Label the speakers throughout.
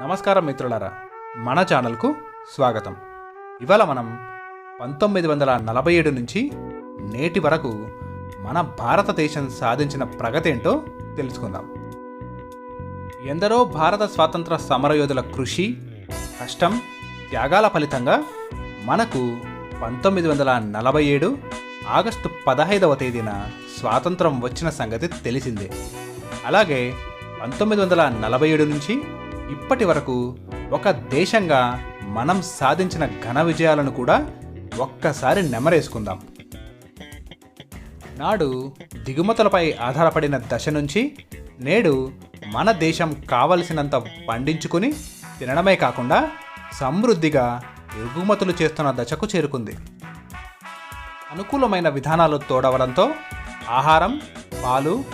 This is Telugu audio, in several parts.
Speaker 1: నమస్కారం మిత్రులారా మన ఛానల్కు స్వాగతం. ఇవాళ మనం పంతొమ్మిది వందల నలభై ఏడు నుంచి నేటి వరకు మన భారతదేశం సాధించిన ప్రగతి ఏంటో తెలుసుకుందాం. ఎందరో భారత స్వాతంత్ర సమరయోధుల కృషి కష్టం త్యాగాల ఫలితంగా మనకు పంతొమ్మిది వందల నలభై ఏడు ఆగస్టు పదహైదవ తేదీన స్వాతంత్రం వచ్చిన సంగతి తెలిసిందే. అలాగే పంతొమ్మిది వందల నలభై ఏడు నుంచి ఇప్పటి వరకు ఒక దేశంగా మనం సాధించిన ఘన విజయాలను కూడా ఒక్కసారి నెమరేసుకుందాం. నాడు దిగుమతులపై ఆధారపడిన దశ నుంచి నేడు మన దేశం కావలసినంత పండించుకుని తినడమే కాకుండా సమృద్ధిగా ఎగుమతులు చేస్తున్న దశకు చేరుకుంది. అనుకూలమైన విధానాలు తోడవడంతో ఆహారం పాలు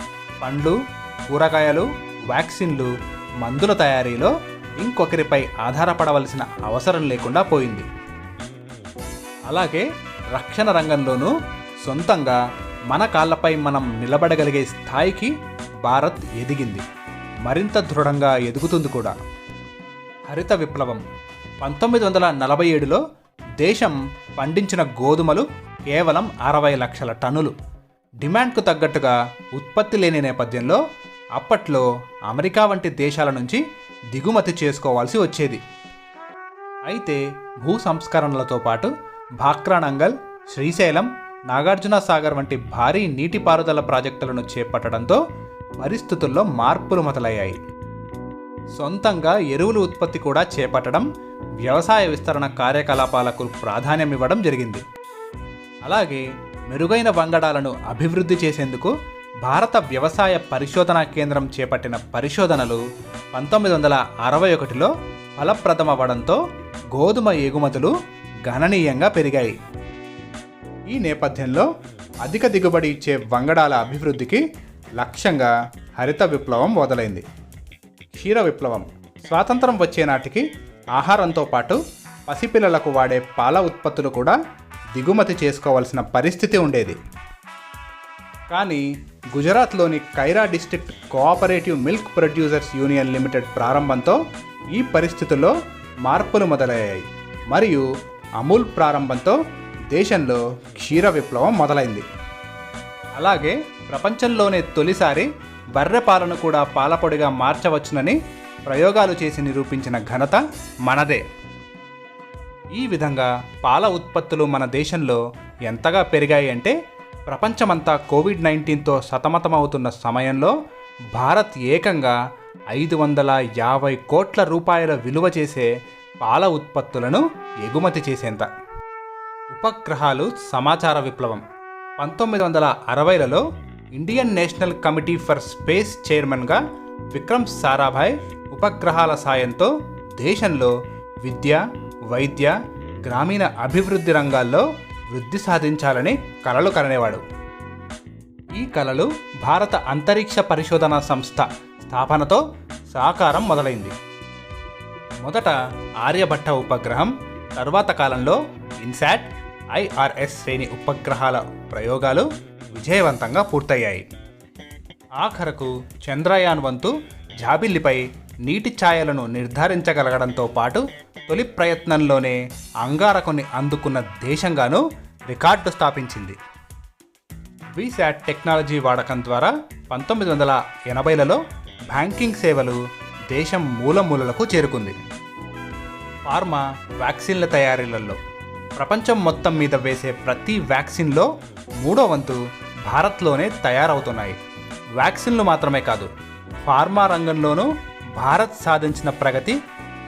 Speaker 1: పండ్లు కూరగాయలు వ్యాక్సిన్లు మందుల తయారీలో ఇంకొకరిపై ఆధారపడవలసిన అవసరం లేకుండా పోయింది. అలాగే రక్షణ రంగంలోనూ సొంతంగా మన కాళ్ళపై మనం నిలబడగలిగే స్థాయికి భారత్ ఎదిగింది. మరింత దృఢంగా ఎదుగుతుంది కూడా. హరిత విప్లవం. పంతొమ్మిది వందల నలభై ఏడులో దేశం పండించిన గోధుమలు కేవలం అరవై లక్షల టన్నులు. డిమాండ్కు తగ్గట్టుగా ఉత్పత్తి లేని నేపథ్యంలో అప్పట్లో అమెరికా వంటి దేశాల నుంచి దిగుమతి చేసుకోవాల్సి వచ్చేది. అయితే భూ సంస్కరణలతో పాటు భాక్రానంగల్ శ్రీశైలం నాగార్జున సాగర్ వంటి భారీ నీటిపారుదల ప్రాజెక్టులను చేపట్టడంతో పరిస్థితుల్లో మార్పులు మొదలయ్యాయి. సొంతంగా ఎరువులు ఉత్పత్తి కూడా చేపట్టడం వ్యవసాయ విస్తరణ కార్యకలాపాలకు ప్రాధాన్యం ఇవ్వడం జరిగింది. అలాగే మెరుగైన వంగడాలను అభివృద్ధి చేసేందుకు భారత వ్యవసాయ పరిశోధనా కేంద్రం చేపట్టిన పరిశోధనలు పంతొమ్మిది వందల అరవై ఒకటిలో ఫలప్రదమవ్వడంతో గోధుమ ఎగుమతులు గణనీయంగా పెరిగాయి. ఈ నేపథ్యంలో అధిక దిగుబడి ఇచ్చే వంగడాల అభివృద్ధికి లక్ష్యంగా హరిత విప్లవం మొదలైంది. క్షీర విప్లవం స్వాతంత్రం వచ్చే నాటికి ఆహారంతో పాటు పసిపిల్లలకు వాడే పాల ఉత్పత్తులు కూడా దిగుమతి చేసుకోవాల్సిన పరిస్థితి ఉండేది. కానీ గుజరాత్లోని Kaira district cooperative milk producers union limited ప్రారంభంతో ఈ పరిస్థితుల్లో మార్పులు మొదలయ్యాయి. మరియు అమూల్ ప్రారంభంతో దేశంలో క్షీర విప్లవం మొదలైంది. అలాగే ప్రపంచంలోనే తొలిసారి బర్రె పాలను కూడా పాలపొడిగా మార్చవచ్చునని ప్రయోగాలు చేసి నిరూపించిన ఘనత మనదే. ఈ విధంగా పాల ఉత్పత్తులు మన దేశంలో ఎంతగా పెరిగాయి అంటే ప్రపంచమంతా కోవిడ్ నైన్టీన్తో సతమతమవుతున్న సమయంలో భారత్ ఏకంగా ఐదు వందల యాభై కోట్ల రూపాయల విలువ చేసే పాల ఉత్పత్తులను ఎగుమతి చేసేంత. ఉపగ్రహాలు సమాచార విప్లవం. పంతొమ్మిది వందల అరవైలలో Indian national committee for space చైర్మన్గా విక్రమ్ సారాభాయ్ ఉపగ్రహాల సాయంతో దేశంలో విద్య వైద్య గ్రామీణ అభివృద్ధి రంగాల్లో వృద్ధి సాధించాలని కలలు కననేవాడు. ఈ కలలు భారత అంతరిక్ష పరిశోధన సంస్థ స్థాపనతో సాకారం మొదలైంది. మొదట ఆర్యభట్ట ఉపగ్రహం తరువాత కాలంలో ఇన్సాట్ ఐఆర్ఎస్ శ్రేణి ఉపగ్రహాల ప్రయోగాలు విజయవంతంగా పూర్తయ్యాయి. ఆఖరకు చంద్రయాన్ వంతు జాబిల్లిపై నీటి ఛాయలను నిర్ధారించగలగడంతో పాటు తొలి ప్రయత్నంలోనే అంగారకుని అందుకున్న దేశంగాను రికార్డు స్థాపించింది. వీశాట్ టెక్నాలజీ వాడకం ద్వారా పంతొమ్మిది వందల ఎనభైలలో బ్యాంకింగ్ సేవలు దేశం మూలమూలలకు చేరుకుంది. ఫార్మా వ్యాక్సిన్ల తయారీలలో ప్రపంచం మొత్తం మీద వేసే ప్రతి వ్యాక్సిన్లో మూడో వంతు భారత్లోనే తయారవుతున్నాయి. వ్యాక్సిన్లు మాత్రమే కాదు ఫార్మా రంగంలోనూ భారత్ సాధించిన ప్రగతి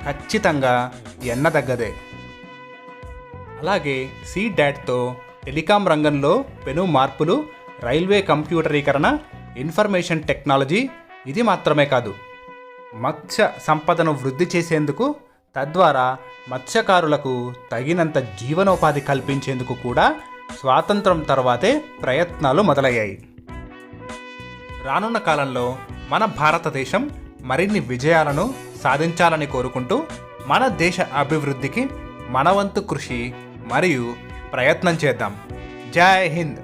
Speaker 1: ఖచ్చితంగా ఎన్నదగ్గదే. అలాగే సీ డాట్తో టెలికాం రంగంలో పెను మార్పులు రైల్వే కంప్యూటరీకరణ ఇన్ఫర్మేషన్ టెక్నాలజీ ఇది మాత్రమే కాదు. మత్స్య సంపదను వృద్ధి చేసేందుకు తద్వారా మత్స్యకారులకు తగినంత జీవనోపాధి కల్పించేందుకు కూడా స్వాతంత్రం తర్వాతే ప్రయత్నాలు మొదలయ్యాయి. రానున్న కాలంలో మన భారతదేశం మరిన్ని విజయాలను సాధించాలని కోరుకుంటూ మన దేశ అభివృద్ధికి మనవంతు కృషి మరియు ప్రయత్నం చేద్దాం. జై హింద్.